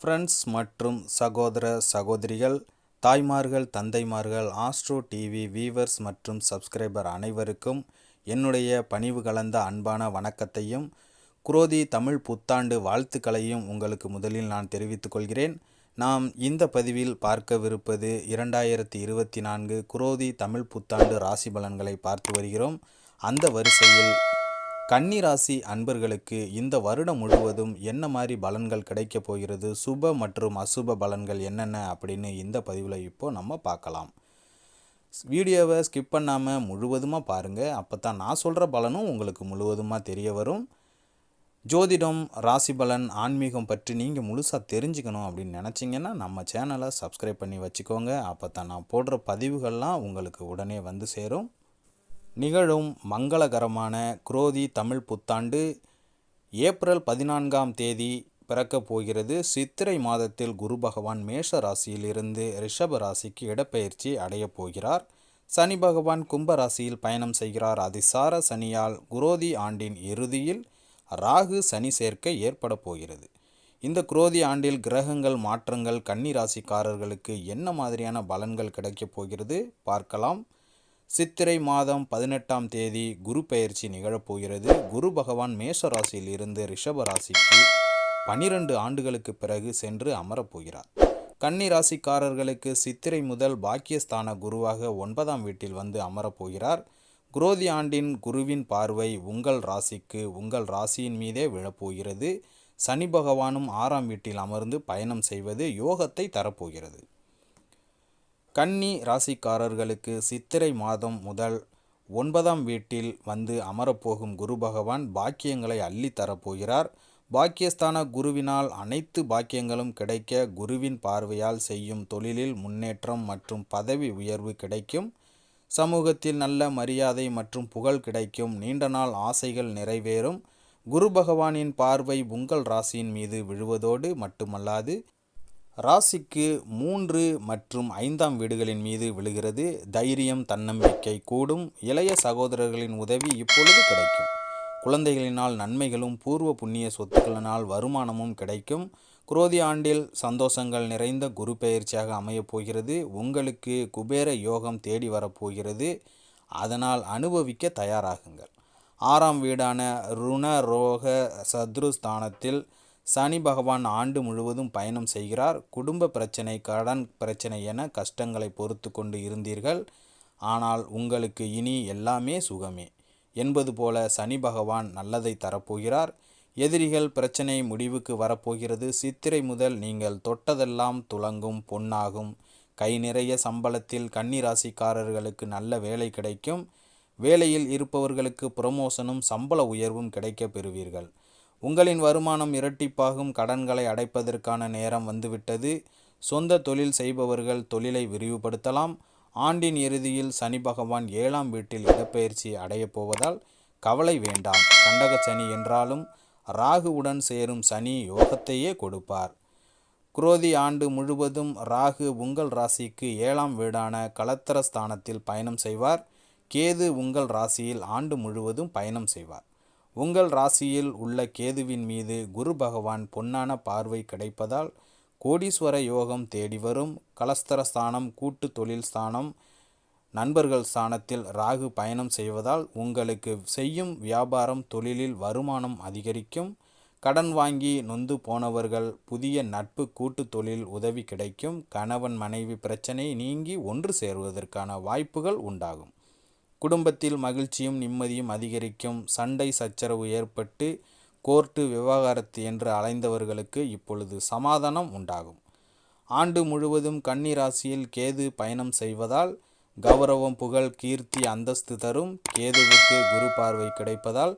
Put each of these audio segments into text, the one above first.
Friends மற்றும் சகோதர சகோதரிகள் தாய்மார்கள் தந்தைமார்கள் ஆஸ்ட்ரோ டிவி வீவர்ஸ் மற்றும் சப்ஸ்கிரைபர் அனைவருக்கும் என்னுடைய பணிவு கலந்த அன்பான வணக்கத்தையும் குரோதி தமிழ் புத்தாண்டு வாழ்த்துக்களையும் உங்களுக்கு முதலில் நான் தெரிவித்துக் கொள்கிறேன். நாம் இந்த பதிவில் பார்க்கவிருப்பது இரண்டாயிரத்தி இருபத்தி நான்கு குரோதி தமிழ் புத்தாண்டு ராசி பலன்களை பார்த்து வருகிறோம். அந்த வரிசையில் கன்னி ராசி அன்பர்களுக்கு இந்த வருடம் முழுவதும் என்ன மாதிரி பலன்கள் கிடைக்கப் போகிறது? சுப மற்றும் அசுப பலன்கள் என்னென்ன அப்படின்னு இந்த பதிவில் இப்போ நம்ம பார்க்கலாம். வீடியோவை ஸ்கிப் பண்ணாமல் முழுவதுமாக பாருங்கள் அப்போ தான் நான் சொல்கிற பலனும் உங்களுக்கு முழுவதுமாக தெரிய வரும். ஜோதிடம் ராசி பலன் ஆன்மீகம் பற்றி நீங்கள் முழுசாக தெரிஞ்சுக்கணும் அப்படின்னு நினச்சிங்கன்னா நம்ம சேனலை சப்ஸ்கிரைப் பண்ணி வச்சுக்கோங்க. அப்போ தான் நான் போடுற பதிவுகள்லாம் உங்களுக்கு உடனே வந்து சேரும். நிகழும் மங்களகரமான குரோதி தமிழ் புத்தாண்டு ஏப்ரல் பதினான்காம் தேதி பிறக்கப் போகிறது. சித்திரை மாதத்தில் குரு பகவான் மேஷ ராசியிலிருந்து ரிஷப ராசிக்கு இடப்பெயர்ச்சி அடையப் போகிறார். சனி பகவான் கும்ப ராசியில் பயணம் செய்கிறார். அதிசார சனியால் குரோதி ஆண்டின் இறுதியில் ராகு சனி சேர்க்கை ஏற்பட போகிறது. இந்த குரோதி ஆண்டில் கிரகங்கள் மாற்றங்கள் கன்னி ராசிக்காரர்களுக்கு என்ன மாதிரியான பலன்கள் கிடைக்கப் போகிறது? பார்க்கலாம். சித்திரை மாதம் பதினெட்டாம் தேதி குரு பெயர்ச்சி நிகழப்போகிறது. குரு பகவான் மேஷ ராசியில் இருந்து ரிஷப ராசிக்கு பனிரெண்டு ஆண்டுகளுக்கு பிறகு சென்று அமரப்போகிறார். கன்னி ராசிக்காரர்களுக்கு சித்திரை முதல் பாக்கியஸ்தான குருவாக ஒன்பதாம் வீட்டில் வந்து அமரப்போகிறார். குரோதி ஆண்டின் குருவின் பார்வை உங்கள் ராசிக்கு உங்கள் ராசியின் மீதே விழப்போகிறது. சனி பகவானும் ஆறாம் வீட்டில் அமர்ந்து பயணம் செய்வது யோகத்தை தரப்போகிறது. கன்னி ராசிக்காரர்களுக்கு சித்திரை மாதம் முதல் ஒன்பதாம் வீட்டில் வந்து அமரப்போகும் குரு பகவான் பாக்கியங்களை அள்ளி தரப்போகிறார். பாக்கியஸ்தான குருவினால் அனைத்து பாக்கியங்களும் கிடைக்க குருவின் பார்வையால் செய்யும் தொழிலில் முன்னேற்றம் மற்றும் பதவி உயர்வு கிடைக்கும். சமூகத்தில் நல்ல மரியாதை மற்றும் புகழ் கிடைக்கும். நீண்ட நாள் ஆசைகள் நிறைவேறும். குரு பகவானின் பார்வை உங்கள் ராசியின் மீது விழுவதோடு மட்டுமல்லாது ராசிக்கு மூன்று மற்றும் ஐந்தாம் வீடுகளின் மீது விழுகிறது. தைரியம் தன்னம்பிக்கை கூடும். இளைய சகோதரர்களின் உதவி இப்பொழுது கிடைக்கும். குழந்தைகளினால் நன்மைகளும் பூர்வ புண்ணிய சொத்துக்களினால் வருமானமும் கிடைக்கும். குரோதி ஆண்டில் சந்தோஷங்கள் நிறைந்த குரு பெயர்ச்சியாக அமையப் போகிறது. உங்களுக்கு குபேர யோகம் தேடி வரப்போகிறது அதனால் அனுபவிக்க தயாராகுங்கள். ஆறாம் வீடான ருண ரோக சத்ருஸ்தானத்தில் சனி பகவான் ஆண்டு முழுவதும் பயணம் செய்கிறார். குடும்ப பிரச்சனை கடன் பிரச்சனை என கஷ்டங்களை பொறுத்து கொண்டு இருந்தீர்கள். ஆனால் உங்களுக்கு இனி எல்லாமே சுகமே. என்பது போல சனி பகவான் நல்லதை தரப்போகிறார். எதிரிகள் பிரச்சனை முடிவுக்கு வரப்போகிறது. சித்திரை முதல் நீங்கள் தொட்டதெல்லாம் துலங்கும் பொன்னாகும். கை நிறைய சம்பளத்தில் கன்னிராசிக்காரர்களுக்கு நல்ல வேலை கிடைக்கும். வேலையில் இருப்பவர்களுக்கு ப்ரொமோஷனும் சம்பள உயர்வும் கிடைக்க பெறுவீர்கள். உங்களின் வருமானம் இரட்டிப்பாகும் கடன்களை அடைப்பதற்கான நேரம் வந்துவிட்டது. சொந்த தொழில் செய்பவர்கள் தொழிலை விரிவுபடுத்தலாம். ஆண்டின் இறுதியில் சனி பகவான் ஏழாம் வீட்டில் இடப்பெயர்ச்சி அடையப் போவதால் கவலை வேண்டாம். கண்டக சனி என்றாலும் ராகுவுடன் சேரும் சனி யோகத்தையே கொடுப்பார். குரோதி ஆண்டு முழுவதும் ராகு உங்கள் ராசிக்கு ஏழாம் வீடான கலத்திர ஸ்தானத்தில் பயணம் செய்வார். கேது உங்கள் ராசியில் ஆண்டு முழுவதும் பயணம் செய்வார். உங்கள் ராசியில் உள்ள கேதுவின் மீது குரு பகவான் பொன்னான பார்வை கிடைப்பதால் கோடீஸ்வர யோகம் தேடி வரும். கலஸ்தர ஸ்தானம் கூட்டு தொழில் ஸ்தானம் நண்பர்கள் ஸ்தானத்தில் ராகு பயணம் செய்வதால் உங்களுக்கு செய்யும் வியாபாரம் தொழிலில் வருமானம் அதிகரிக்கும். கடன் வாங்கி நொந்து போனவர்கள் புதிய நட்பு கூட்டு தொழில் உதவி கிடைக்கும். கணவன் மனைவி பிரச்சனை நீங்கி ஒன்று சேருவதற்கான வாய்ப்புகள் உண்டாகும். குடும்பத்தில் மகிழ்ச்சியும் நிம்மதியும் அதிகரிக்கும். சண்டை சச்சரவு ஏற்பட்டு கோர்ட்டு விவகாரத்து என்று அலைந்தவர்களுக்கு இப்பொழுது சமாதானம் உண்டாகும். ஆண்டு முழுவதும் கன்னி ராசியில் கேது பயணம் செய்வதால் கௌரவம் புகழ் கீர்த்தி அந்தஸ்து தரும் கேதுவுக்கு குரு பார்வை கிடைப்பதால்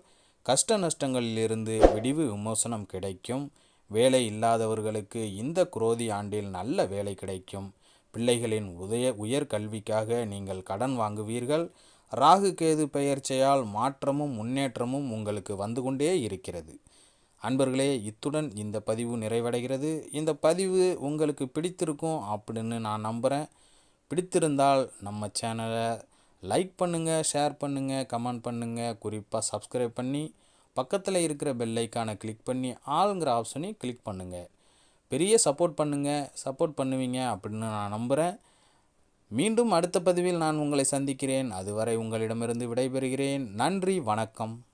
கஷ்ட நஷ்டங்களிலிருந்து விடிவு விமோசனம் கிடைக்கும். வேலை இல்லாதவர்களுக்கு இந்த குரோதி ஆண்டில் நல்ல வேலை கிடைக்கும். பிள்ளைகளின் உதய உயர்கல்விக்காக நீங்கள் கடன் வாங்குவீர்கள். ராகு கேது பெயர்ச்சியால் மாற்றமும் முன்னேற்றமும் உங்களுக்கு வந்து கொண்டே இருக்கிறது. அன்பர்களே இத்துடன் இந்த பதிவு நிறைவடைகிறது. இந்த பதிவு உங்களுக்கு பிடித்திருக்கும் அப்படின்னு நான் நம்புகிறேன் பிடித்திருந்தால் நம்ம சேனலை லைக் பண்ணுங்கள் ஷேர் பண்ணுங்கள் கமெண்ட் பண்ணுங்கள் குறிப்பாக சப்ஸ்கிரைப் பண்ணி பக்கத்தில் இருக்கிற பெல்லைக்கான கிளிக் பண்ணி ஆளுங்கிற ஆப்ஷனையும் கிளிக் பண்ணுங்கள் பெரிய சப்போர்ட் பண்ணுங்கள் சப்போர்ட் பண்ணுவீங்க அப்படின்னு நான் நம்புகிறேன் மீண்டும் அடுத்த பதிவில் நான் உங்களை சந்திக்கிறேன். அதுவரை உங்களிடமிருந்து விடைபெறுகிறேன். நன்றி வணக்கம்.